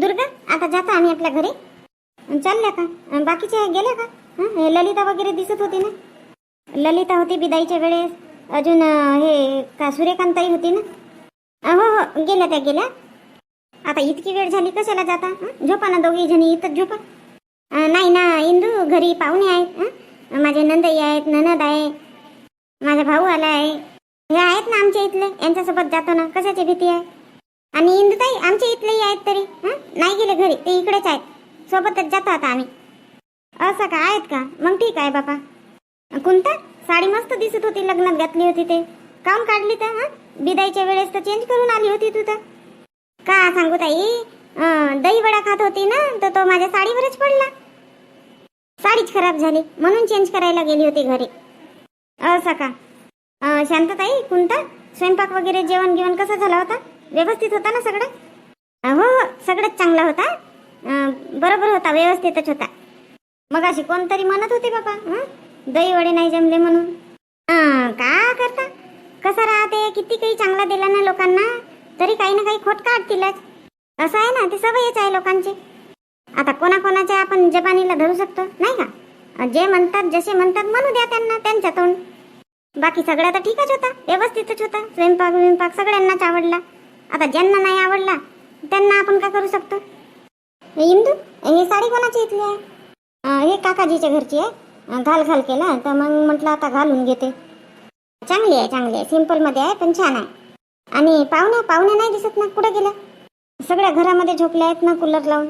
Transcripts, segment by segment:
दुर्गा आता जाता आम्ही आपल्या घरी. चालल्या का? बाकीच्या गेल्या का? हं? हे ललिता वगैरे दिसत होती ना? ललिता होती बिदाईच्या वेळेस. अजून अं, हे का सूर्यकांताई होती ना? अं, हो हो गेल्या त्या गेल्या. आता इतकी वेळ झाली कशाला जाता? हं? झोपा ना दोघी जणी इथंच झोपा. अं, नाही ना इंदू घरी पाहुणे आहेत हं? माझे नंदई आहेत ननद आहे. माझा भाऊ आला आहे. हे आहेत ना आमच्या इथले? यांच्यासोबत जातो ना? कशाची भीती आहे? आणि इंदुताई आमच्या इथलेही आहेत तरी हं? नाही गेले घरी ते इकडेच आहेत. सोबतच जातो आता आम्ही. असं का आहेत का? मग ठीक आहे बापा. कोणता साडी मस्त दिसत होती लग्नात घातली होती ते. काऊन काढली तर हा? बिदाईच्या वेळेस तर चेंज करून आली होती तू तर. का सांगू ताई? अं, दही वडा खात होती ना तर तो माझ्या साडीवरच पडला. साडीच खराब झाली म्हणून चेंज करायला गेली होती घरी. असं का? अं, शांतताई कोणता स्वयंपाक वगैरे जेवण गिवण कसं झाला होता? व्यवस्थित होता ना सगळं? हो हो सगळंच चांगला होता. बरोबर होता व्यवस्थितच होता. मग अशी कोणतरी म्हणत होते बाबा दही वडे नाही जमले म्हणून. का करता? कसा राहते? किती काही चांगला दिला ना लोकांना. तरी काही ना काही खोट काढतीलच असं आहे ना ते सवयच आहे लोकांची. आता कोणाकोणाच्या आपण जपानीला धरू शकतो नाही का? जे म्हणतात जसे म्हणतात म्हणू द्या त्यांना त्यांच्या तोंड बाकी सगळ्या तर ठीकच होता व्यवस्थितच होता. स्वयंपाक विंपाक सगळ्यांनाच आवडला. आता ज्यांना नाही आवडला त्यांना आपण काय करू शकतो? इंदू हे साडी कोणाची इथली आहे? हे काकाजीच्या घरची आहे. घाल घाल केला तर मग म्हटलं आता घालून घेते. चांगली आहे चांगली आहे. सिम्पलमध्ये आहे पण छान आहे. आणि पाहुण्या पाहुण्या नाही दिसत ना? कुठं गेलं? सगळ्या घरामध्ये झोपल्या आहेत ना कूलर लावून?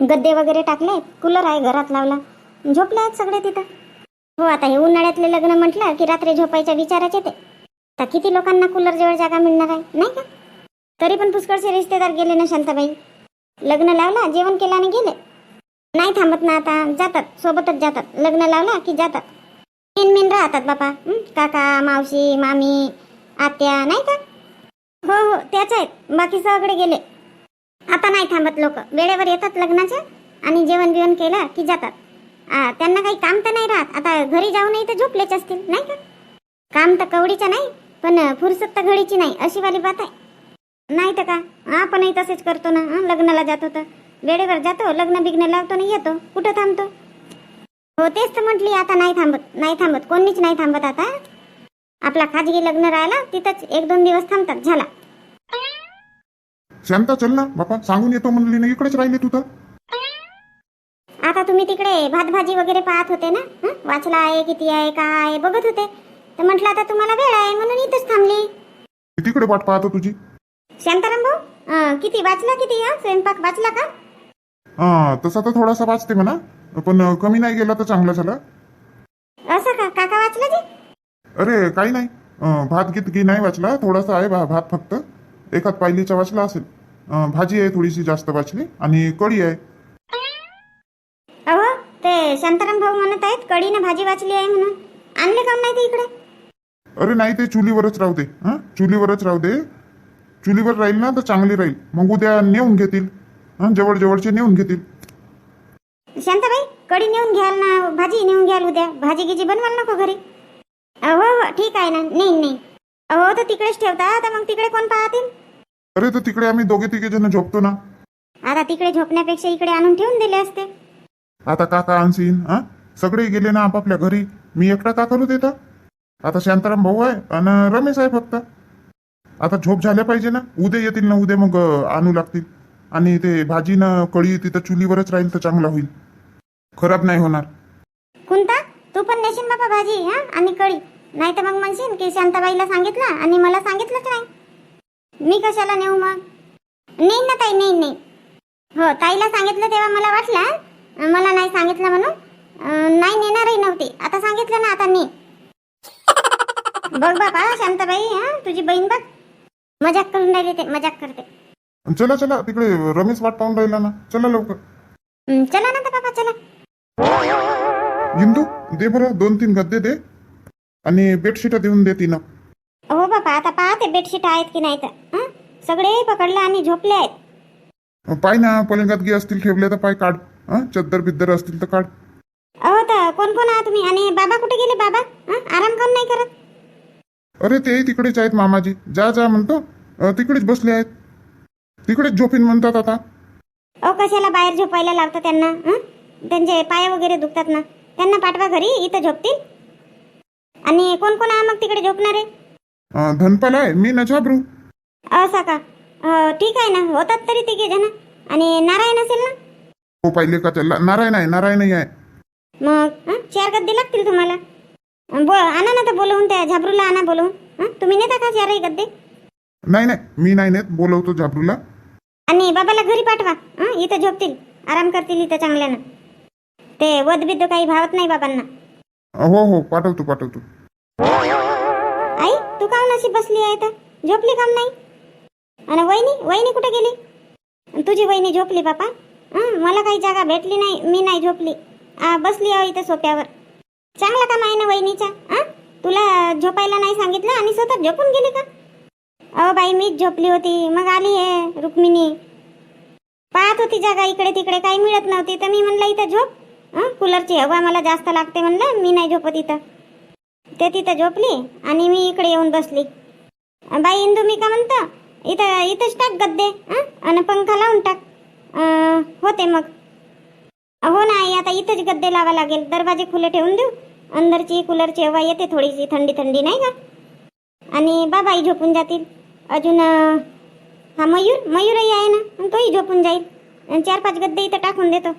गद्दे वगैरे टाकले कूलर आहे घरात लावला. झोपले आहेत सगळे तिथं? हो आता हे उन्हाळ्यातले लग्न म्हटलं की रात्री झोपायच्या विचाराचे ते. तर किती लोकांना कूलर जवळ जागा मिळणार आहे? नाही का? तरी पण पुष्कळचे रिश्तेदार गेले ना शांताबाई? लग्न लावला जेवण केलं आणि गेले? नाही थांबत ना आता जातात सोबतच जातात. लग्न लावला की जातात? मेन मेन राहतात बापा. काका मावशी मामी आत्या नाही का? हो हो त्याच आहेत. बाकी सगळे गेले. आता नाही थांबत लोक. वेळेवर येतात लग्नाच्या आणि जेवण बिवण केलं की जातात. त्यांना काही काम तर नाही राहत. आता घरी जाऊनही तर झोपलेच असतील नाही का? काम तर कवडीचं नाही पण फुरसत तर घडीची नाही. अशी वाली बात आहे. नाही तर का? आपणही तसेच करतो ना. लग्नाला जातो तर. वेळेवर जातो लग्न बिग्न लावतो ना येतो. कुठं थांबतो? हो तेच तर म्हटली आता नाही थांबत नाही थांबत. कोणीच नाही थांबत आता. आपला खाजगी लग्न राहिला तिथंच एक दोन दिवस थांबतात. झाला. शांता चल ना. बापा सांगून येतो म्हणली ना इकडेच राहिले तू तर. आता तुम्ही तिकडे भात भाजी वगैरे पाहत होते ना? हं? वाचला आहे किती आहे का आहे बघत होते. तर म्हटलं आता तुम्हाला वेळ आहे म्हणून इथंच थांबली. तिकडे वाट पाहतो तुझी. शांताराम भाऊ किती वाचला किती हा? स्वयंपाक वाचला का? हा तसा तर थोडासा वाचते म्हणा. पण कमी नाही गेला तर चांगलं झालं. असं का? काका वाचला जी? अरे काही नाही. अं, भात गीत की नाही वाचला. थोडासा आहे भा- भात फक्त. एखाद पायलीचा वाचला असेल. अं, भाजी आहे थोडीशी जास्त वाचली आणि कढी आहे. अहो ते शांताराम भाऊ म्हणत आहेत कढीनं भाजी वाचली आहे म्हणून. आणले का नाही ते इकडे? अरे नाही ते चुलीवरच राहू दे. हा चुलीवरच राहू दे. चुलीवर राहील ना तर चांगली राहील. मग उद्या नेऊन घेतील. हा जवळ जवळचे नेऊन घेतील. शांताबाई कढी नेऊन घ्याल ना भाजी नेऊन घ्याल उद्या. भाजी गिजी बनवाल नको घरी? अ, हो हो ठीक आहे ना. नाही नाही. अहो तर तिकडेच ठेवता. तर मग तिकडे कोण पाहतील? अरे तर तिकडे आम्ही दोघे तिघे जण झोपतो ना. आता तिकडे झोपण्यापेक्षा इकडे आणून ठेवून दिले असते. आता काका आणसीन हा? सगळे गेले ना आपापल्या घरी. मी एकटा का करू देता? आता शांताराम भाऊ आहे आणि रमेश आहे फक्त. आता झोप झाल्या पाहिजे ना? उद्या येतील ना उद्या मग आणू लागतील. आणि ते भाजी ना कढी तिथं चुलीवरच राहील तर चांगला होईल. खराब नाही होणार. कोणता तू पण नेशील बाबा भाजी हा? आणि कढी नाही तर मग म्हणशील की शांताबाईला सांगितलं आणि मला सांगितलंच नाही. मी कशाला नेऊ मग? नेईन ना ताई नाही नाही हो ताईला सांगितलं तेव्हा मला वाटलं मला नाही सांगितलं म्हणून. नाही नेणारही नव्हती. आता सांगितलं ना आता ने. बघ बाबा शांताबाई हा? तुझी बहीण बघ. मजाक करून राहिली ते मजाक करते. चला चला तिकडे रमेश वाट पाहून राहिला ना. चला लवकर. हं, चला ना तर बाबा चला. इंदू दे बरं दोन तीन गद्दे दे. आणि बेडशीट देऊन दे तिनं. हो बाबा आता पाहते बेडशीट आहेत की नाही तर हं? सगळे पकडले आणि झोपले आहेत. पाय ना पलंगात गे असतील ठेवले तर पाय काढ. हा? चद्दर बिद्दर असतील तर काढ. अहो तर कोण कोण आहात तुम्ही? आणि बाबा कुठे गेले बाबा? हं? आराम कोण नाही करत? अरे ते तिकडेच आहेत मामाजी. जा जा म्हणतो. तिकडेच बसले आहेत. तिकडेच झोपीन म्हणतात आता. अहो कशाला बाहेर झोपायला लावता त्यांना हं? त्यांचे पाय वगैरे दुखतात ना. त्यांना पाठवा घरी इथं झोपतील. आणि कोण कोण आहे मग तिकडे झोपणारे? धनपाल आहे मी न झाबरू असा का? ठीक आहे ना होतात तरी तिघे जण. आणि नारायण असेल ना? हो पाहिले का त्याला? नारायण आहे नारायणही आहे. मग? चार गद्दे लागतील तुम्हाला? बो आणा ना तर बोलवून त्या झाबरूला आणा बोलवून. हं? तुम्ही नेता का चारही गद्दे? नाही नाही मी नाही नेत बोलवतो झाबरूला. आणि बाबाला घरी पाठवा. हं? इथं झोपतील आराम करतील इथं चांगल्यानं. ते वदबिद्द काही भावत नाही बाबांना. हो हो पाठवतो पाठवतो. आई तू का अशी बसली आहे तर झोपली काम नाही? आणि वहिनी वहिनी कुठे गेली? तुझी वहिनी झोपली बापा? हं, मला काही जागा भेटली नाही मी नाही झोपली. आ, बसली आहे इथं सोप्यावर चांगला काम आहे ना वहिनीचा हं? तुला झोपायला नाही सांगितलं आणि स्वतः झोपून गेली का? अहो बाई मीच झोपली होती मग आली आहे रुक्मिणी. पाहत होती जागा इकडे तिकडे काही मिळत नव्हती तर मी म्हणलं इथं झोप. कूलरची हवा मला जास्त लागते म्हणलं मी नाही झोपत इथं. ते तिथं झोपली आणि मी इकडे येऊन बसली. बाई इंदू मी का म्हणतो? इथं इथंच टाक गद्दे आणि पंखा लावून टाक. होते मग. हो ना आई आता इथंच गद्दे लावा लागेल. दरवाजे खुले ठेवून देऊ. अंदरची कूलरची हवा येते थोडीशी थंडी थंडी नाही का? आणि बाबाही झोपून जातील. अजून हा मयूर मयूरही आहे ना? तोही झोपून जाईल. आणि चार पाच गद्दे इथं टाकून देतो.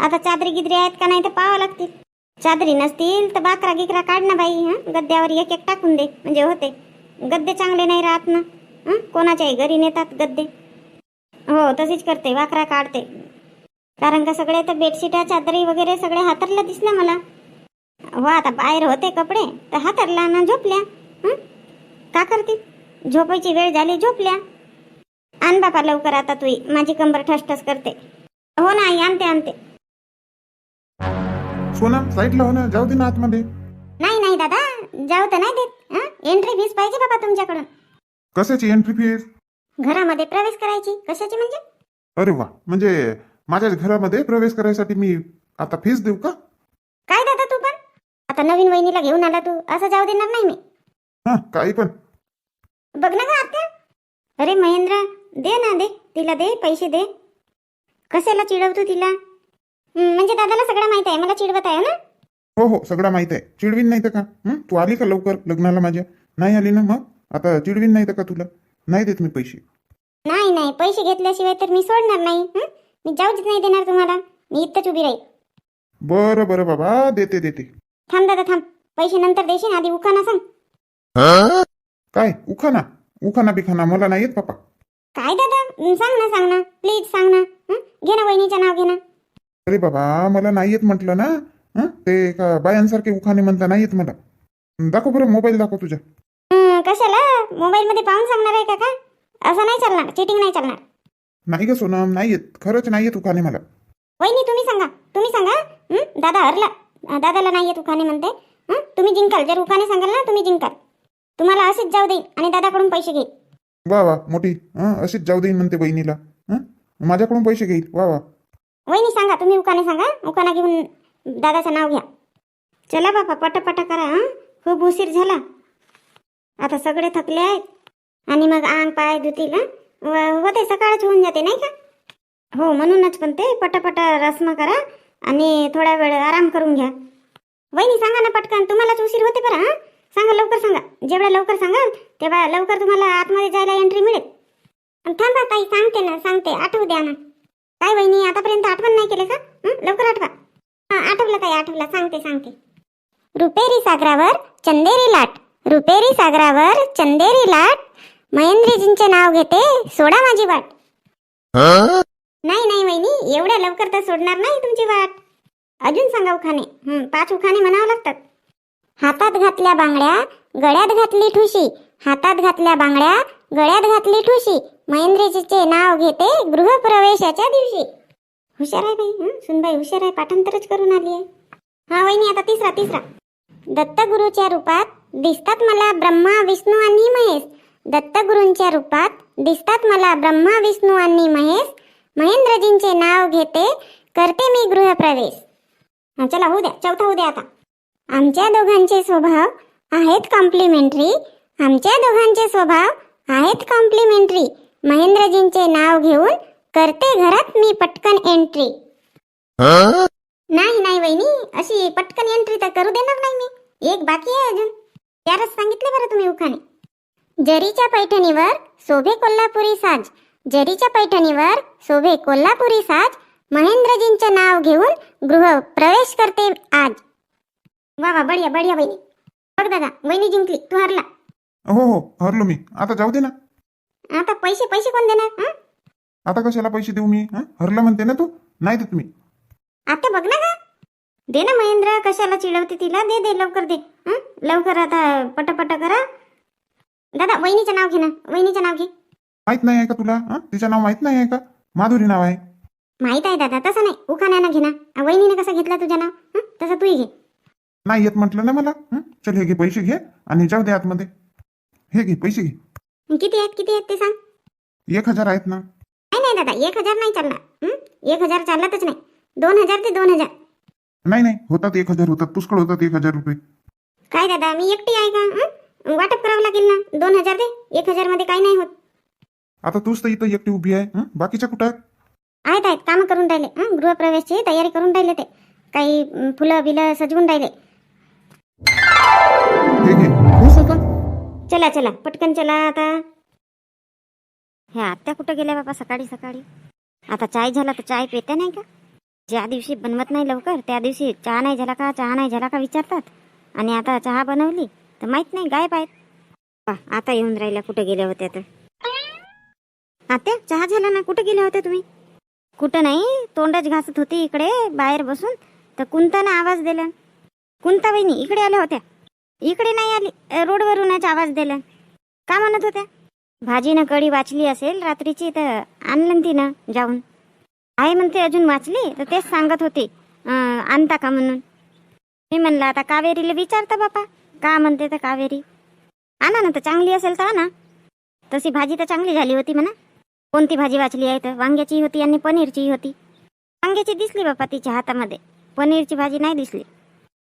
आता चादरी गिदरी आहेत का नाही तर पाहावं लागतील. चादरी नसतील तर बाकरा गिकरा काढ ना बाई हं? गद्द्यावर एक एक टाकून दे म्हणजे होते. गद्दे चांगले नाही राहत ना? हं? कोणाच्याही घरी नेतात गद्दे. हो तशीच करते. वाकरा काढते. कारण का सगळे तर बेडशीटा चादरी वगैरे सगळे हातरला दिसलं मला. हो आता बाहेर होते कपडे तर हातरला ना झोपल्या. का करते? झोपायची वेळ झाली झोपल्या. आण बापा लवकर आता तू माझी कंबर ठसठस करते. हो ना आई आणते आणते. सोना साईडला हो ना जाऊ दे ना आतमध्ये. नाही नाही दादा जाऊ तर नाही देत. हं? एंट्री फीस पाहिजे बाबा तुमच्याकडून. कशाची एंट्री फीस घरामध्ये प्रवेश करायची कशाची म्हणजे? अरे वा म्हणजे माझ्या घरामध्ये प्रवेश करायसाठी मी आता फीस देऊ का? काय दादा तू पण? आता नवीन वहिनीला घेऊन आला तू. असं जाऊ देणार नाही मी. हा काही पण. बघ ना का आत्या. अरे महेंद्र दे ना दे. तिला दे पैसे दे. कशाला चिडवतो तिला? हं, म्हणजे दादाला सगळं माहीत आहे. मला चिडवत आहे ना? हो हो सगळं माहीत आहे. चिडवीन नाही तर का? हं? तू आली का लवकर लग्नाला माझ्या? नाही आली ना मग? आता चिडवीन नाही तर का तुला? नाही देत मी पैसे. नाही नाही. पैसे घेतल्याशिवाय तर मी सोडणार नाही. हं? मी जाऊच नाही देणार तुम्हाला. मी इथंच उभी राहील. बरं बरं बाबा देते देते. थांब दादा थांब. पैसे नंतर देशील आधी उखाना सांग. काय? उखाना? उखाना बिखाना मला नाही येत पापा काय दादा? हं, सांग ना सांग ना. प्लीज सांग ना. हं? घे ना वहिनीचं नाव घे ना. अरे बाबा मला नाही येत म्हटलं ना. हं? ते का बायांसारखे उखाणे म्हणता नाही येत मला. दाखव बरं मोबाईल दाखव तुझ्या. हं, कशाला? मोबाईल मध्ये पाहून सांगणार आहे का का? असं नाही चालणार. चिटिंग नाही चालणार. नाही ग सोनम नाही येत खरंच नाही येत उखाणे मला. वहिनी तुम्ही सांगा. तुम्ही सांगा हं? दादा हरला. दादाला नाही येत उखाणे म्हणते. हं? तुम्ही जिंकाल. जर उखाणे सांगाल ना तुम्ही जिंकाल. तुम्हाला असेच जाऊ देईन आणि दादाकडून पैसे घेईल वा वा मोठी. हं? अशीच जाऊ देईन म्हणते बहिणीला हं? माझ्याकडून पैसे घेईल. वा वा. वहिनी सांगा. तुम्ही उखाणे सांगा. उखाणा घेऊन दादाचं नाव घ्या. चला बापा पटापटा करा हं? खूप उशीर झाला. आता सगळे थकले आहेत. आणि मग अंग पाय धुतील हं? होते सकाळच होऊन जाते नाही का? हो म्हणूनच पण ते पटापट रस्म करा आणि थोडा वेळ आराम करून घ्या. वहिनी सांगा ना पटकन तुम्हालाच उशीर होते बरं हां? सांगा लवकर सांगा. जेवढ्या लवकर सांगाल तेव्हा लवकर तुम्हाला आतमध्ये जायला एंट्री मिळेल. थांबा ताई सांगते ना सांगते आठवू द्या ना. काय वहिनी आतापर्यंत आठवण नाही केलं का? लवकर आठवा. हां आठवलं काय आठवलं. सांगते सांगते. रुपेरी सागरावर चंदेरी लाट. रुपेरी सागरावर चंदेरी लाट. महेंद्रजींचे नाव घेते सोडा माझी वाट. नाही नाही वहिनी एवढ्या लवकर तर सोडणार नाही तुमची वाट. अजून सांगा उखाणे. पाच उखाणे म्हणावं लागतात. हातात घातल्या बांगड्या गळ्यात घातली ठुशी. हातात घातल्या बांगड्या गळ्यात घातली ठुशी. महेंद्रजीचे नाव घेते गृहप्रवेशाच्या दिवशी. हुशार आहे बाई हं? सुनबाई हुशार आहे पाठांतरच करून आली आहे. हा वहिनी आता तिसरा तिसरा. दत्तगुरूच्या रूपात दिसतात मला ब्रह्मा विष्णू आणि महेश. दत्तगुरूंच्या रूपात दिसतात मला ब्रह्मा विष्णू आणि महेश. महेंद्रजींचे नाव घेते करते मी गृहप्रवेश. चला होऊ द्या चौथा होऊ द्या आता. आमच्या दोघांचे स्वभाव आहेत कॉम्प्लिमेंटरी आमच्या दोघांचे स्वभाव आहेत कॉम्प्लिमेंटरी महेंद्रजींचे नाव घेऊन करते घरात मी पटकन एंट्री नाही नाही वहिनी अशी पटकन एंट्री तर करू देणार नाही मी. एक बाकी आहे अजून. त्यारच सांगितले बरं तुम्ही उखाणे. जरीच्या पैठणीवर शोभे कोल्हापुरी साज जरीच्या पैठणीवर शोभे कोल्हापुरी साज महेंद्रजींचे नाव घेऊन गृह प्रवेश करते आज. वा वा बढिया बढिया वहिनी. बघ दादा वहिनी जिंकली तू हरला. हो हो हरलो मी. आता जाऊ दे ना. आता पैसे पैसे कोण देणार हं? आता कशाला पैसे देऊ मी हं? हरलं म्हणते ना तू? नाही देत मी. आता बघ ना का दे ना महेंद्र कशाला चिडवते तिला? दे दे लवकर दे. हं? लवकर आता पटापट करा. दादा वहिनीचं नाव घे ना. वहिनीचं नाव घे. माहीत नाही आहे का तुला? हं? तिचं नाव माहीत नाही आहे का? माधुरी नाव आहे. माहीत आहे दादा तसं नाही. उखाण्यानं घे ना. आ, वहिनीने कसं घेतला तुझं नाव? हं? तसं तूही घे. नाही येत म्हटलं ना मला. हं? चल हे घे पैसे घे आणि जाऊ दे आतमध्ये. हे घे पैसे घे. किती आहेत? किती आहेत ते सांग. एक हजार आहेत ना. नाही नाही दादा एक हजार नाही चालणार. हं? एक हजार चालतच नाही. दोन हजार ते दोन हजार. नाही नाही होतात एक हजार होतात. पुष्कळ होतात एक हजार रुपये. काय दादा मी एकटी आहे का? हं? वाटप करावं लागेल ना? दोन हजार दे. एक हजारमध्ये काही नाही होत. आता तूच तर इथं एकटी उभी आहे हं? बाकीच्या कुठं आहेत? आहेत आहेत. कामं करून राहिले. हं? गृहप्रवेशची तयारी करून राहिले ते. काही अं, फुलं बिलं सजवून राहिले. हे घे खुश आहे का चला चला. पटकन चला आता. ह्या आत्या कुठं गेल्या बाबा सकाळी सकाळी? आता चाय झाला तर चाय पेते नाही का? ज्या दिवशी बनवत नाही लवकर त्या दिवशी चहा नाही झाला का? चहा नाही झाला का? विचारतात. आणि आता चहा बनवली. तर माहीत नाही गायब आहेत. पहा, आता येऊन राहिल्या कुठं गेल्या होत्या तर. आत्या चहा झाला ना? कुठं गेल्या होत्या तुम्ही? कुठं नाही तोंडच घासत होती इकडे बाहेर बसून. तर कुंतानं आवाज दिला. कुंता वहिनी इकडे आल्या होत्या. इकडे नाही आली अ, रोडवरूनच आवाज दिला. का म्हणत होत्या? भाजीनं कढी वाचली असेल रात्रीची तर आणलं ना तिनं जाऊन. आहे म्हणते अजून वाचली? तर तेच सांगत होती अं, आणता का म्हणून? मी म्हणलं आता कावेरीला विचारता बापा. का म्हणते तर कावेरी? आणा ना तर चांगली असेल तर आणा. तशी भाजी तर चांगली झाली होती म्हणा. कोणती भाजी वाचली आहे तर? वांग्याची होती आणि पनीरची होती. वांग्याची दिसली बापा तिच्या हातामध्ये. पनीरची भाजी नाही दिसली.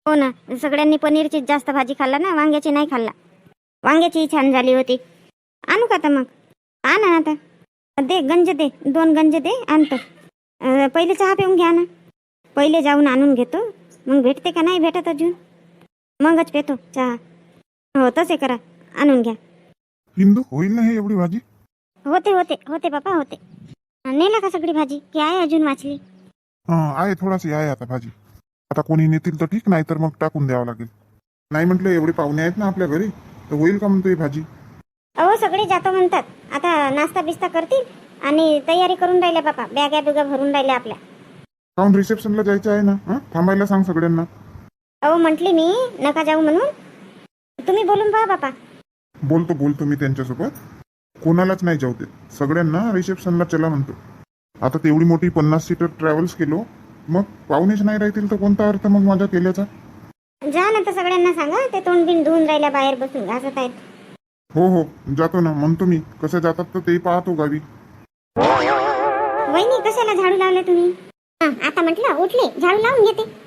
हो ना सगळ्यांनी पनीरचीच जास्त भाजी खाल्ला ना वांग्याची नाही खाल्ला. वांग्याची छान झाली होती. आणू का तर मग? आणा ना आता. दे गंज दे. दोन गंज दे आणतो. पहिले चहा पिऊन घ्या ना. पहिले जाऊन आणून घेतो. मग भेटते का नाही भेटत अजून? मगच पेतो चहा. हो तसे करा. आणून घ्या. हिंदू होईल ना हे एवढी भाजी? होते होते होते बापा होते. नेला का सगळी भाजी? की आहे अजून वाचली. हं, आहे थोडाशी आहे आता भाजी. आता कोणी नेतील तर ठीक नाही तर मग टाकून द्यावं लागेल. नाही म्हटलं एवढे पाहुणे आहेत ना आपल्या घरी तर होईल का म्हणतो ही भाजी? अहो सगळे जातो म्हणतात. आता नाश्ता बिस्ता करतील आणि तयारी करून राहिल्या बापा. बॅगा बिगा भरून राहिल्या आपल्या. काऊन रिसेप्शनला जायचं आहे ना? हं? थांबायला सांग सगळ्यांना. अहो म्हटली मी नका जाऊ म्हणून. तुम्ही बोलून पहा बापा. बोलतो बोलतो मी त्यांच्यासोबत. कोणालाच नाही जाऊ देत. सगळ्यांना रिसेप्शनला चला म्हणतो. आता तेवढी मोठी पन्नास सीटर ट्रॅव्हल्स केलो. मग पाहुणेच नाही राहतील तर कोणता अर्थ मग माझ्या केल्याचा? जा ना तर सगळ्यांना सांगा ते तोंड बिन धुवून राहिल्या बाहेर बसून घासत आहेत. हो हो. जातो ना. म्हणतो मी. कसं जातात तर ते पाहतो गावी. वहिनी कशाला झाडू लावले तुम्ही? हं, आता म्हटलं उठले. झाडू लावून घेते.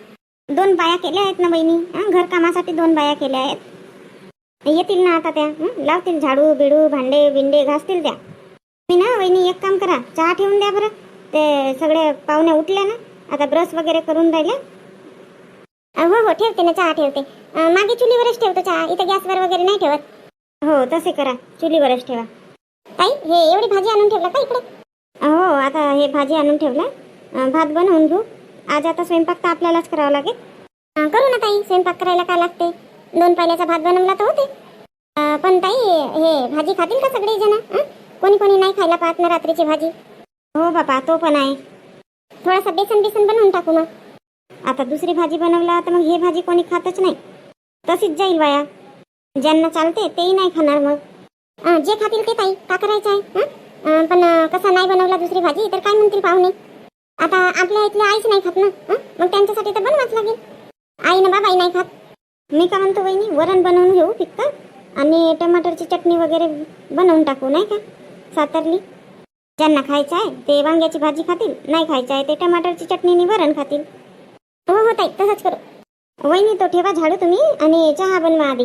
दोन बाया केल्या आहेत ना बहिणी? घरकामासाठी दोन बाया केल्या आहेत. येतील ना आता त्या लावतील झाडू बिडू भांडे बिंडे घासतील त्या. मी ना वहिनी एक काम करा चहा ठेवून द्या बरं. ते सगळे पाहुणे उठले ना आता ब्रश वगैरे करून राहिले. हो हो ठेवते ना चहा ठेवते. मागे चुलीवरच ठेवतो चहा इथं गॅसवर वगैरे नाही ठेवत. हो तसे करा चुलीवरच ठेवा. ताई हे एवढी भाजी आणून ठेवला का इकडे? हो आता हे भाजी आणून ठेवला भात बनवून घेऊ. आज आता स्वयंपाक तर आपल्यालाच करावा लागेल. अं, करू ना ताई स्वयंपाक करायला काय लागते? दोन पाल्याचा भात बनवला तर होते. अं, पण ताई हे भाजी खातील का सगळे जण कोणी कोणी नाही खायला पाहत ना रात्रीची भाजी. हो बापा तो पण आहे. थोडासा बेसन बेसन बनवून टाकू मग. आता दुसरी भाजी बनवला तर मग हे भाजी कोणी खातच नाही. तशीच जाईल बाया. ज्यांना चालते तेही नाही खाणार मग. अं, जे खातील ते ताई का करायचं आहे? हं? अं, पण अं, कसं नाही बनवला दुसरी भाजी तर काय म्हणतील पाहुणे? आता आपल्या इथल्या आईच नाही खात ना? मग त्यांच्यासाठी तर बनवाच लागेल. आई ना बाबाई नाही खात. मी का म्हणतो वहिनी वरण बनवून घेऊ फिक्क आणि टमाटरची चटणी वगैरे बनवून टाकू नाही का? सातरली. ज्यांना खायचं आहे ते वांग्याची भाजी खातील. नाही खायचं आहे ते टमाटरची चटणीने वरण खातील. हो हो ताई तसंच करू. वहिनी तो ठेवा झाडू तुम्ही आणि चहा बनवा आधी.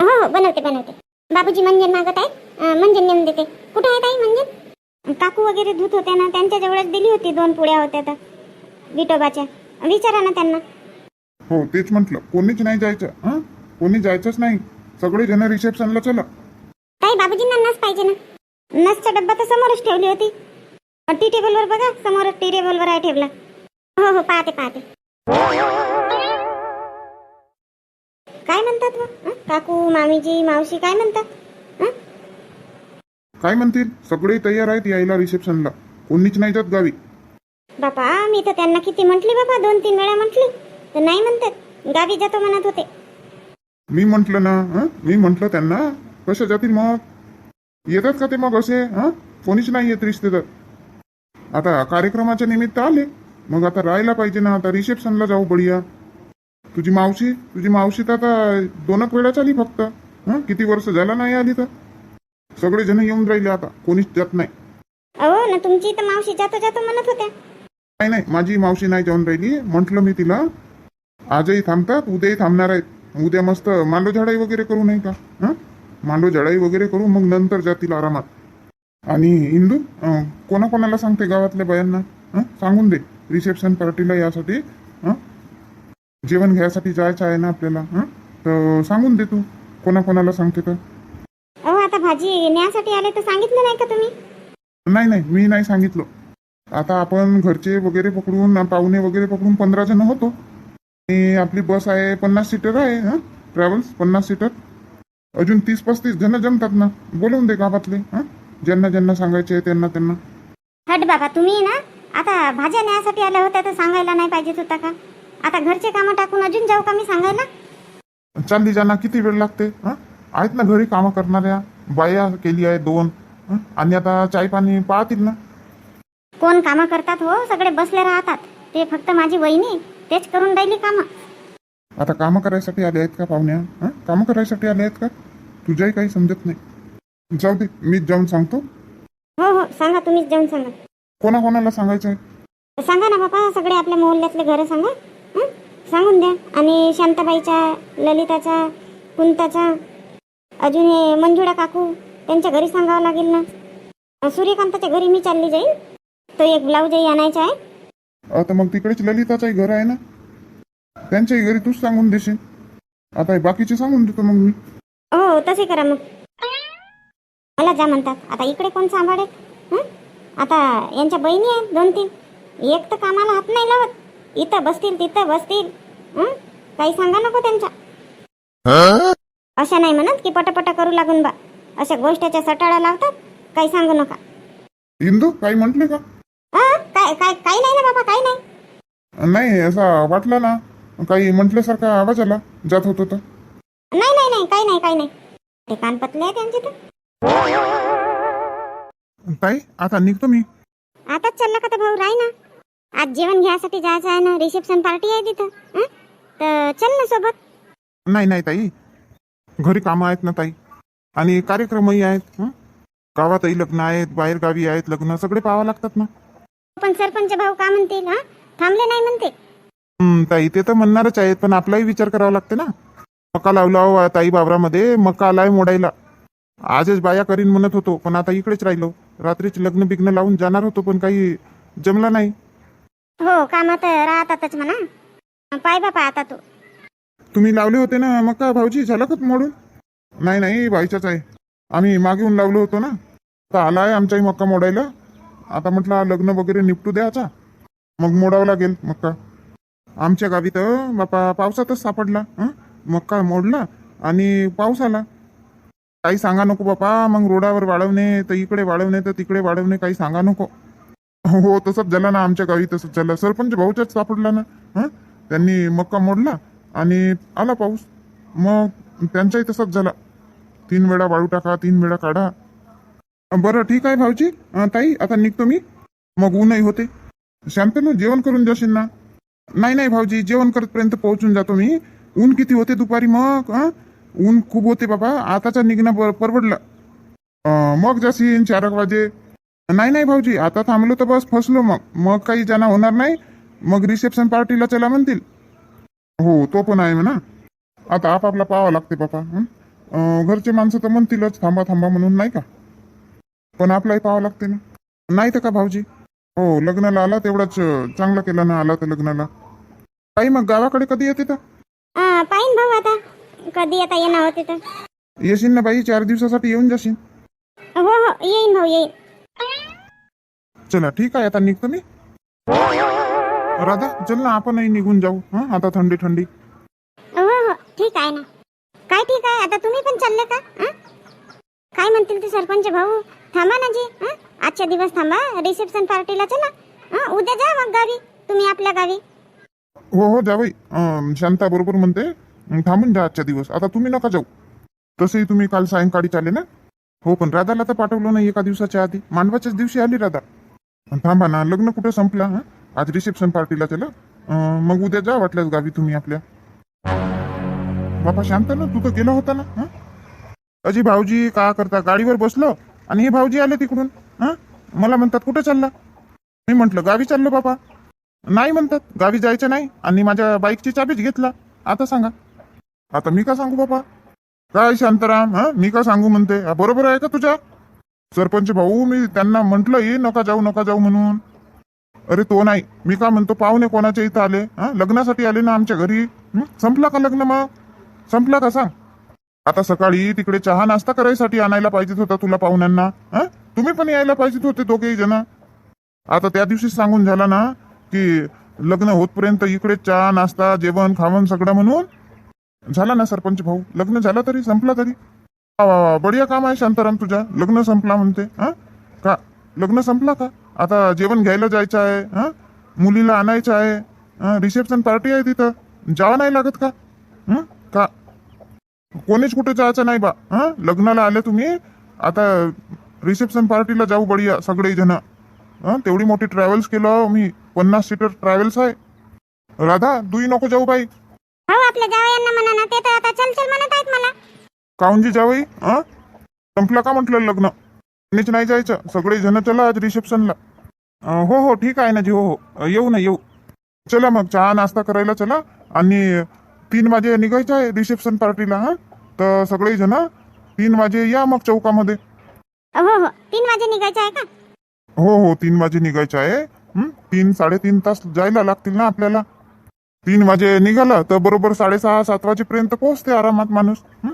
हो हो बनवते बनवते. बाबूजी मंजन मागत आहे मंजन नेऊन देते. कुठे आहे ताई मंजन? काकू वगैरे धुत होत्या ना त्यांच्या जवळच दिली होती दोन पुड्या होत्या तर विठोबाच्या. विचारा ना त्यांना. हो तेच म्हटलं. कोणीच नाही जायचं हा? कोणी जायचंच नाही. सगळे जण रिसेप्शनला चला. ताई बाबूजींना नस पाहिजे ना. नसचा डब्बा तर समोरच ठेवली होती. टी टेबलवर बघा समोरच टी टेबलवर आहे ठेवला. हो हो पाहते पाहते. काय म्हणतात मग? काकू मामीजी मावशी काय म्हणतात? काय म्हणतील? सगळे तयार आहेत यायला रिसेप्शनला. कोणीच नाही जात गावी. बापा मी तर त्यांना किती म्हटली बाबा दोन तीन वेळा म्हटली. तर नाही म्हणतात. गावी जातो म्हणत होते. मी म्हंटल ना हं? मी म्हंटल त्यांना कशा जातील मग? येतात का ते मग असे हा? कोणीच नाही येत रिश्तेदार. आता कार्यक्रमाच्या निमित्त आले. मग आता राहायला पाहिजे ना आता रिसेप्शनला जाऊ बढिया. तुझी मावशी तुझी मावशी तर आता दोनक वेळा आली फक्त. हं? किती वर्ष झाला नाही आली तर? सगळे जण येऊन राहिले आता. कोणीच जात नाही. अहो ना तुमची तर मावशी जातो जातो म्हणत होत्या. नाही नाही माझी मावशी नाही जाऊन राहिली. म्हटलं मी तिला आजही थांबतात उद्याही थांबणार आहेत. उद्या मस्त मांडो झाडाई वगैरे करू नाही का? हं? मांडो झाडाई वगैरे करू मग नंतर जातील आरामात. आणि इंदू अं, कोणाकोणाला सांगते गावातल्या बायांना? हं? सांगून दे. रिसेप्शन पार्टीला यासाठी हं? जेवण घ्यायसाठी जायचं आहे ना आपल्याला हं? तर सांगून दे तू. कोणाकोणाला सांगते तर. भाजी न्यासाठी आले तर सांगितलं नाही का तुम्ही? नाही नाही मी नाही सांगितलं. आता आपण घरचे वगैरे पकडून पाहुणे वगैरे पकडून पंधरा जण होतो. आणि आपली बस आहे पन्नास सीटर आहे हा? ट्रॅव्हल्स पन्नास सीटर. अजून तीस पस्तीस जण जमतात ना? बोलवून दे गावातले हा? ज्यांना ज्यांना सांगायचे आहे त्यांना त्यांना. हट बाबा तुम्ही ना आता भाज्या न्यायसाठी आल्या होत्या तर सांगायला नाही पाहिजेत होता का? आता घरचे कामं टाकून अजून जाऊ का मी सांगायला? चालली जाना किती वेळ लागते हा? आहेत ना घरी कामं करणाऱ्या? बाया केली आहे दोन. हं? आणि आता चाय पाणी पाहतील ना. कोण कामं करतात हो? सगळे बसले राहतात. ते फक्त माझी वहिनी. तेच करून राहिली कामं. आता कामं करायसाठी आले आहेत का पाहुण्या? हं? कामं करायसाठी आले आहेत का? तुझ्याही काही समजत नाही. जाऊ दे मीच जाऊन सांगतो. हो हो. सांगा तुम्हीच जाऊन सांगा. कोणाकोणाला सांगायचं आहे सांगा ना बाबा सगळे आपल्या मोहल्ल्यातले घरं सांगा. हं? सांगून द्या. आणि शांताबाईच्या ललिताचा कुंताचा अजून हे मंजुळा काकू त्यांच्या घरी सांगावं लागेल ना? सूर्यकांताच्या घरी मी चालली जाईल तो एक ब्लाऊजही आणायचा आहे. आता मग तिकडेच ललिताचंही घर आहे ना? त्यांच्याही घरी तूच सांगून देशील. आता हे बाकीचे सांगून देतो मग मी. हो तसे करा मग. मला जा म्हणतात. आता इकडे कोण सांभाळेल? हं? आता यांच्या बहिणी आहेत दोन तीन एक तर कामाला हात नाही लावत. इथं बसतील तिथं बसतील. हं? काही सांगा नको त्यांच्या. अशा नाही म्हणत की पटापट करू लागून बा. अशा गोष्टीच्या सटाळा लावतात काही सांगू नका. इंदू काही म्हटले का? हं? काय काय काही नाही ना बाबा काही नाही. नाही असा वाटला ना. काही म्हटल्यासारखा आवाज आला जात होतो तर. नाही नाही नाही काही नाही काही नाही. ते कानपतले आहे त्यांचे तर. ताई आता निघतो मी. आताच चालला का तर भाऊ राही ना. आज जेवण घ्यायसाठी जायचं आहे ना रिसेप्शन पार्टी आहे तिथं. हं? तर चल ना सोबत. नाही नाही ताई. घरी कामं आहेत ना ताई? आणि कार्यक्रमही आहेत हं? गावातही लग्न आहेत बाहेर गावी आहेत लग्न सगळे पाहावं लागतात ना? पण सरपंच भाऊ का म्हणतील हा? थांबले नाही म्हणते. हं, ताई ते तर म्हणणारच आहेत पण आपलाही विचार करावा लागते ना? मका लावला हो ताई बाबरामध्ये मका आलाय मोडायला. आजच बाया करीन म्हणत होतो पण आता इकडेच राहिलो. रात्रीच लग्न बिग्न लावून जाणार होतो पण काही जमला नाही. हो कामात राहतातच म्हणा. पाय बापा आता तू. तुम्ही लावले होते ना मका भाऊजी झालं का मोडून? नाही नाही बाईचाच आहे. आम्ही मागेहून लावलो होतो ना. तर आला आहे आमचाही मक्का मोडायला. आता म्हटलं लग्न वगैरे निपटू द्याचा मग मोडावं लागेल मक्का. आमच्या गावी तर बापा पावसातच सापडला मक्का मोडला आणि पाऊस आला. काही सांगा नको बापा मग रोडावर वाढवणे तर इकडे वाढवणे तर तिकडे वाढवणे काही सांगा नको. हो तसंच झालं ना आमच्या गावी तसंच झालं. सरपंच भाऊच्याच सापडला ना हं? त्यांनी मक्का मोडला. आणि आला पाऊस. मग त्यांचाही तसंच झाला. तीन वेळा वाळू टाका तीन वेळा काढा. बरं ठीक आहे भाऊजी. ताई आता निघतो मी. मग ऊनही होते. शांतनु जेवण करून जाशील ना? नाही नाही भाऊजी जेवण करतपर्यंत पोहोचून जातो मी. ऊन किती होते दुपारी मग ऊन खूप होते बाबा. आताचा निघणं बर- परवडलं. मग जाशील चार एक वाजे. नाही नाही भाऊजी आता थांबलो तर बस फसलो मग. मग काही जाणं होणार नाही. मग रिसेप्शन पार्टीला चला म्हणतील. हो तो पण आहे म्हणा. आता आपापला पाहावं लागते बापा घरचे माणसं तर म्हणतीलच थांबा थांबा म्हणून नाही का? पण आपलाही पाहावं लागते ना. नाही तर का भाऊजी? हो लग्नाला आला तेवढाच चांगला केला ना आला तर लग्नाला. ताई मग गावाकडे कधी येते तर? पाहीन भाऊ आता. कधी आता येणार होते तर. येशील ना बाई चार दिवसासाठी येऊन जाशील. हो हो येईन भाऊ येईन. चला ठीक आहे आता निघतो मी. राधा चल ना आपणही निघून जाऊ. हा? आता थंडी थंडी. हो हो ठीक आहे ना. काय ठीक आहे? आता तुम्ही पण चालले का? हं? काय म्हणतील ते सरपंच भाऊ? थांबा ना जी हं? आजच्या दिवस थांबा. रिसेप्शन पार्टीला चला. हं? उद्या जा मग गावी. तुम्ही आपल्या गावी. हो हो जावई अं, शांता बरोबर म्हणते. अं, थांबून जा आजच्या दिवस. आता तुम्ही नका जाऊ. तसंही तुम्ही काल सायंकाळी चाले ना? हो पण राधाला तर पाठवलं नाही एका दिवसाच्या आधी. मांडवाच्याच दिवशी आली राधा. अन् थांबा ना लग्न कुठं संपला हं? आज रिसेप्शन पार्टीला त्याला अं, मग उद्या जा वाटल्यास गावी तुम्ही आपल्या. बाबा शांत ना? तू तर गेला होता ना? हं? अजी भाऊजी का करता? गाडीवर बसलो आणि हे भाऊजी आले तिकडून. हं? मला म्हणतात कुठं चालला? मी म्हंटल गावी चाललो बाबा नाही म्हणतात गावी जायचं नाही. आणि माझ्या बाईकची चाबीच घेतला. आता सांगा. आता मी का सांगू बाबा काय शांताराम हा? मी का सांगू म्हणते? हा, बरोबर आहे का तुझ्या? सरपंच भाऊ मी त्यांना म्हंटल ये नका जाऊ नका जाऊ म्हणून. अरे तो नाही. मी का म्हणतो पाहुणे कोणाच्या इथं आले? हा? लग्नासाठी आले ना आमच्या घरी? हं? संपला का लग्न मग? संपला का सांग. आता सकाळी तिकडे चहा नाश्ता करायसाठी आणायला पाहिजेत होता तुला पाहुण्यांना. हा? तुम्ही पण यायला पाहिजेत होते दोघेही जण. आता त्या दिवशी सांगून झाला ना की लग्न होतपर्यंत इकडे चहा नाश्ता जेवण खावण सगळं म्हणून. झाला ना सरपंच भाऊ? लग्न झालं तरी संपला तरी. वा वा वा, बढिया काम आहे शांताराम तुझ्या लग्न संपला म्हणते. हा? का? लग्न संपला का? आता जेवण घ्यायला जायचं आहे हा? मुलीला आणायचं आहे रिसेप्शन पार्टी आहे तिथं. जावं नाही लागत का? हं? का? कोणीच कुठे जायचं नाही बा हा? लग्नाला आले तुम्ही आता रिसेप्शन पार्टीला जाऊ बढिया सगळे जण. हं? तेवढी मोठी ट्रॅव्हल्स केलं मी पन्नास सीटर ट्रॅव्हल्स आहे. राधा तूही नको जाऊ बाई. हो आपल्या जावयांना म्हणा ना ते तर आता चल चल म्हणत आहेत मला. काऊनजी जावई हं? संपलं का म्हटलं लग्न? कोणीच नाही जायचं. सगळे जण चला आज रिसेप्शनला हो हो ठीक आहे ना जी हो हो. येऊ ना येऊ. चला मग चहा नाश्ता करायला चला. आणि तीन वाजे निघायचं आहे रिसेप्शन पार्टीला हा? तर सगळे जण तीन वाजे या मग चौकामध्ये. हो हो. तीन वाजे निघायचं आहे का? हो हो तीन वाजे निघायचं आहे. हं? तीन साडेतीन तास जायला लागतील ना आपल्याला. तीन वाजे निघाला तर बरोबर साडेसहा सात वाजेपर्यंत पोहोचते आरामात माणूस. हं?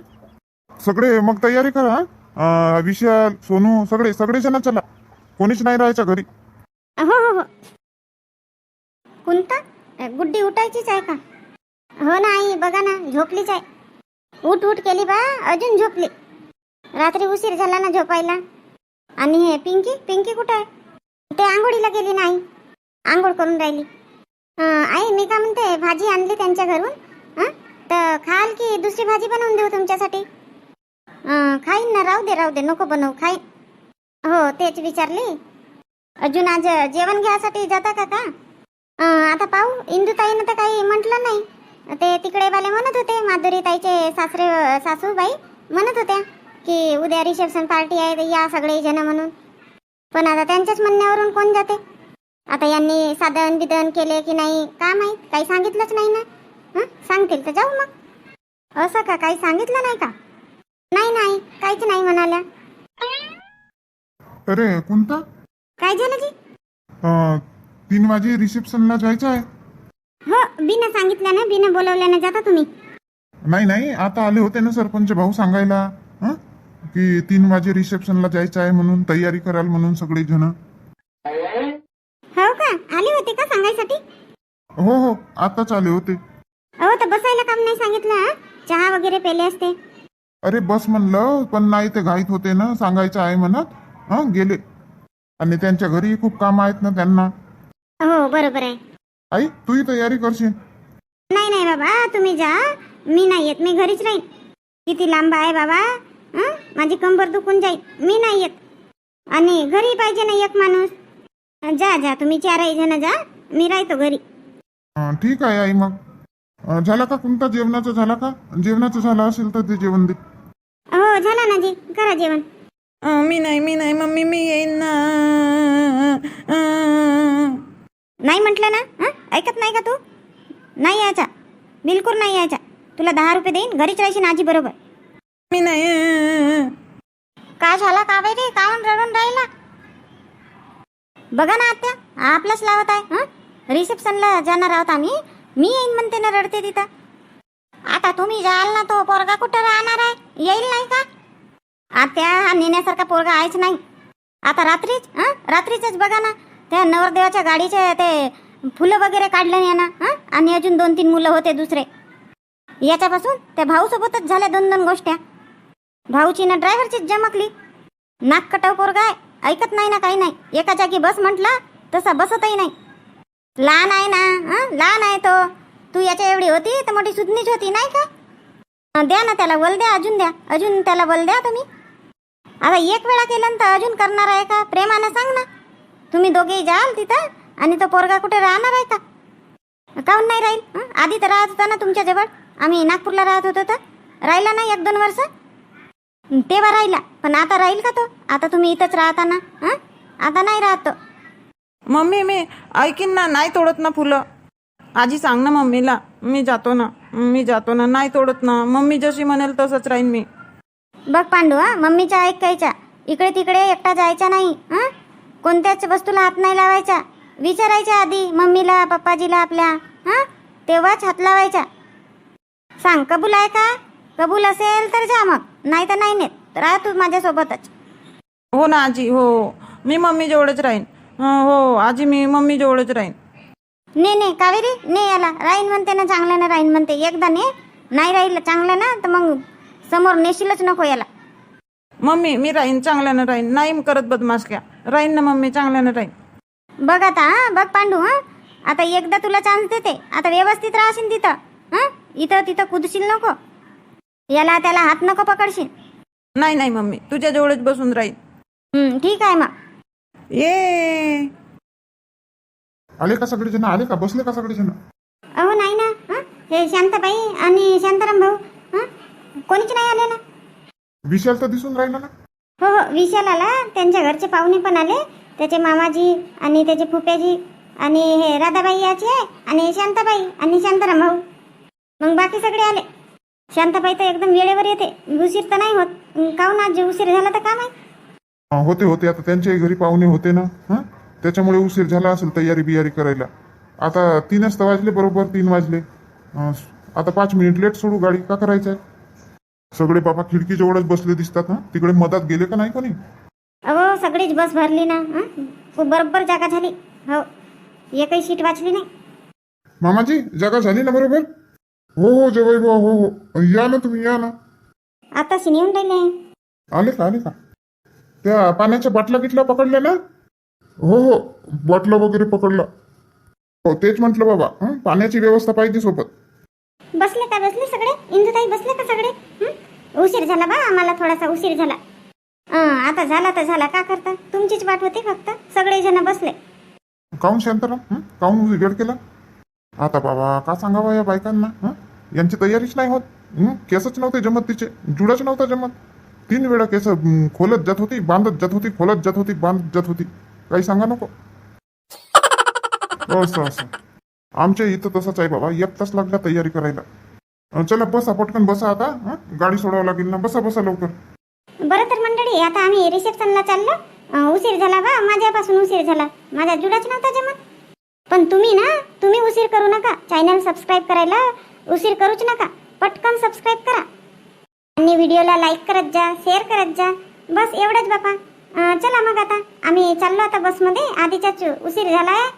सगळे मग तयारी करा हं? अं, विशाल सोनू सगळे सगळे जण चला. कोणीच नाही राहायच्या घरी. हो हो हो. कोणता अ, गुड्डी उठायचीच आहे का? हो ना आई बघा ना झोपलीच आहे. उठ उठ केली बा अजून झोपली. रात्री उशीर झाला ना झोपायला. आणि हे पिंकी पिंकी कुठं आहे? ते आंघोळीला गेली नाही आंघोळ करून राहिली. अं, आई मी का म्हणते भाजी आणली त्यांच्या घरून? हं? तर खाल की दुसरी भाजी बनवून देऊ तुमच्यासाठी? खाईन ना राहू दे राहू दे नको बनवू खाईन. हो तेच विचारली. अजून आज जेवण घ्यायसाठी जाता का का? आता पाहू. इंदुताईनं तर काही म्हटलं नाही. ते तिकडे वाले म्हणत होते माधुरी ताईचे सासरे सासूबाई म्हणत होत्या की उद्या रिसेप्शन पार्टी आहे या सगळे जण म्हणून. पण आता त्यांच्याच म्हणण्यावरून कोण जाते? आता यांनी साधन बिधन केले की नाही का माहीत? काही सांगितलंच नाही ना? सांगतील तर जाऊ मग. असं का? काही सांगितलं नाही का? नाही नाही काहीच नाही म्हणाल्या. अरे कोणता? काय झालं जी? अं, तीन वाजे रिसेप्शनला जायचं आहे. हो बिना सांगितल्यानं बिना बोलवल्यानं जाता तुम्ही. नाही नाही आता आले होते ना सरपंच भाऊ सांगायला हं? की तीन वाजे रिसेप्शनला जायचं आहे म्हणून तयारी कराल म्हणून सगळे जण हो का? आले होते का सांगायसाठी? हो हो आताच आले होते. अहो तर बसायला काम नाही सांगितलं हं? चहा वगैरे पेले असते. अरे बस म्हणलं पण नाही ते घाईत होते ना सांगायचं आहे म्हणत हा गेले. आणि त्यांच्या घरी खूप काम आहेत ना त्यांना. हो बरोबर आहे. आई तूही तयारी करशील? नाही नाही बाबा तुम्ही जा. मी नाही येत मी घरीच राहीन. किती लांब आहे बाबा हं? माझी कंबर दुखून जाईल मी नाही येत. आणि घरी पाहिजे ना एक माणूस. जा जा तुम्ही चारही जण जा मी राहतो घरी. अं, ठीक आहे आई मग. अं, झाला का कोणता जेवणाचं झाला का? जेवणाचं झालं असेल तर ते जेवण दे. हो झाला ना जी करा जेवण. मी नाही मी नाही मम्मी मी येईन. ना नाही म्हटलं ना? हं? ऐकत नाही का तू? नाही यायचा. बिलकुल नाही यायचा. तुला दहा रुपये देईन घरीच राहायची आजी बरोबर. मी नाही. का झाला का रे? काऊन रडून राहिला? बघा ना आत्या आपलंच लावत आहे हं? रिसेप्शनला जाणार आहोत आम्ही. मी येईन म्हणते ना रडते तिथं. आता तुम्ही जाल ना तो पोरगा कुठं राहणार आहे? येईल नाही का? आत्या हा नेण्यासारखा पोरगा आहेच नाही. आता रात्रीच हं? रात्रीच बघा ना. त्या नवरदेवाच्या गाडीचे ते फुलं वगैरे काढलं ना हं? आणि अजून दोन तीन मुलं होते दुसरे. याच्यापासून त्या भाऊसोबतच झाल्या दोन दोन गोष्ट्या. भाऊची ना ड्रायव्हरचीच जमकली. नाककटाव पोरगा आहे. ऐकत नाही ना काही नाही. एका जागी बस म्हटलं तसा बसतही नाही. लहान आहे ना हं? लहान आहे तो. तू याच्या एवढी होती तर मोठी सुधनीच होती नाही का? द्या ना त्याला वल द्या अजून द्या अजून त्याला वल द्या तुम्ही. आता एक वेळा केलं तर अजून करणार आहे का? प्रेमानं सांग ना. तुम्ही दोघेही जाल तिथं आणि तो पोरगा कुठे राहणार आहे का? काहून नाही राहील? आधी तर राहत होता ना तुमच्याजवळ. आम्ही नागपूरला राहत होतो तर. राहिला नाही एक दोन वर्ष? तेव्हा राहिला पण आता राहील का तो? आता तुम्ही इथंच राहता ना आता नाही राहत तो. मम्मी मी ऐकीन ना नाही तोडत ना फुलं. आजी सांग ना मम्मीला मी जातो ना मी जातो ना नाही तोडत ना. मम्मी जशी म्हणेल तसंच राहीन मी. बघ पांडू हा मम्मीच्या ऐकायच्या. इकडे तिकडे एकटा जायचा नाही हं? कोणत्याच वस्तूला हात नाही लावायचा विचारायच्या आधी मम्मीला पप्पाजीला आपल्या हा? तेव्हाच हात लावायचा सांग कबूल आहे का? कबूल असेल तर जा मग नाही तर नाही नेत. राह तू माझ्यासोबतच. हो ना आजी हो मी मम्मी जवळच राहीन. हं, हो आजी मी मम्मी जवळच राहीन. ने ने कावेरी? ने याला. राहीन म्हणते ना चांगल्यानं राहीन म्हणते. एकदा ने. नाही राहिलं चांगलं ना तर मग समोर नेशीलच नको याला. मम्मी मी राहीन चांगल्यानं राहीन. नाही करत बदमाशक्या राहीन ना मम्मी चांगल्यानं राहीन. बघ आता हा बघ पांडू हा. आता एकदा तुला चान्स देते. आता व्यवस्थित राहशील तिथं हा. इथं तिथं कुदशील नको. याला त्याला हात नको पकडशील. नाही नाही मम्मी. तुझ्या जवळच बसून राहीन. हं, ठीक आहे मग. ये. आले का सगळेजण आले का? बसले का सगळेजण अहो नाही ना. हं? हे शांताबाई आणि शांताराम भाऊ. हं? कोणीच नाही आले ना. विशाल तर दिसून राहिला ना. हो हो. विशाल आला. त्यांच्या घरचे पाहुणे पण आले. त्याचे मामाजी आणि त्याचे फुप्याजी आणि हे राधाबाई याचे आहे आणि शांताबाई आणि शांताराम भाऊ. मग बाकी सगळे आले. शांताबाई तर एकदम वेळेवर येते. उशीर तर नाही होत. काहून आज उशीर झाला तर काम आहे होते होते. आता त्यांच्याही घरी पाहुणे होते ना. हं? त्याच्यामुळे उशीर झाला असेल तयारी बियारी करायला. आता तीनच तर वाजले बरोबर तीन वाजले. अं, आता पाच मिनिट लेट सोडू गाडी का करायचं सगळे बाबा खिडकी जवळच बसले दिसतात ना तिकडे मधात गेले का नाही कोणी? अहो सगळीच बस भरली ना हं? खूप बरोबर जागा झाली. हो एकही सीट वाचली नाही. मामाजी जागा झाली ना बरोबर? हो हो जवाई बुवा हो हो. या ना तुम्ही या ना. आता येऊन राहिले आले का आले का? त्या पाण्याच्या बाटल्या किटल्या पकडल्या ना? हो हो. बाटला वगैरे पकडला. हो तेच म्हटलं बाबा. हं? पाण्याची व्यवस्था पाहिजे सोबत. बसले का बसले सगळे? इंदुताई बसले का सगळे? हं? उशीर झाला बा आम्हाला थोडासा उशीर झाला. आता झाला तर झाला. का करता? तुमचीच वाट होती फक्त. सगळे जण बसले. काऊन शांताराम? हं? काऊन उजेड केला? आता बाबा का सांगावं या बायकांना? हं? यांची तयारीच नाही होत. हं? केसच नव्हते जमत तिचे. जुडाच नव्हता जमत. तीन वेळा केस हं, खोलत जात होती बांधत जात होती खोलत जात होती बांधत जात होती. काही सांगा नको. असं असं. आमच्या इथं तसंच आहे बाबा. एक तास लागला तयारी करायला. चला बसा पटकन बसा आता. हं? गाडी सोडावं लागेल ना. बसा बसा लवकर. बरं तर मंडळी आता आम्ही रिसेप्शनला चाललो. अं, उशीर झाला बा. माझ्यापासून उशीर झाला. माझा जुडाच नव्हता जमत पण तुम्ही ना तुम्ही उशीर करू नका. चॅनल सबस्क्राईब करायला उशीर करूच नका. पटकन सबस्क्राईब करा. आणि व्हिडिओला लाईक करत जा शेअर करत जा. बस एवढंच बापा. चला मग आता. आम्ही चाललो आता बसमध्ये आधीच्याच उशीर झाला आहे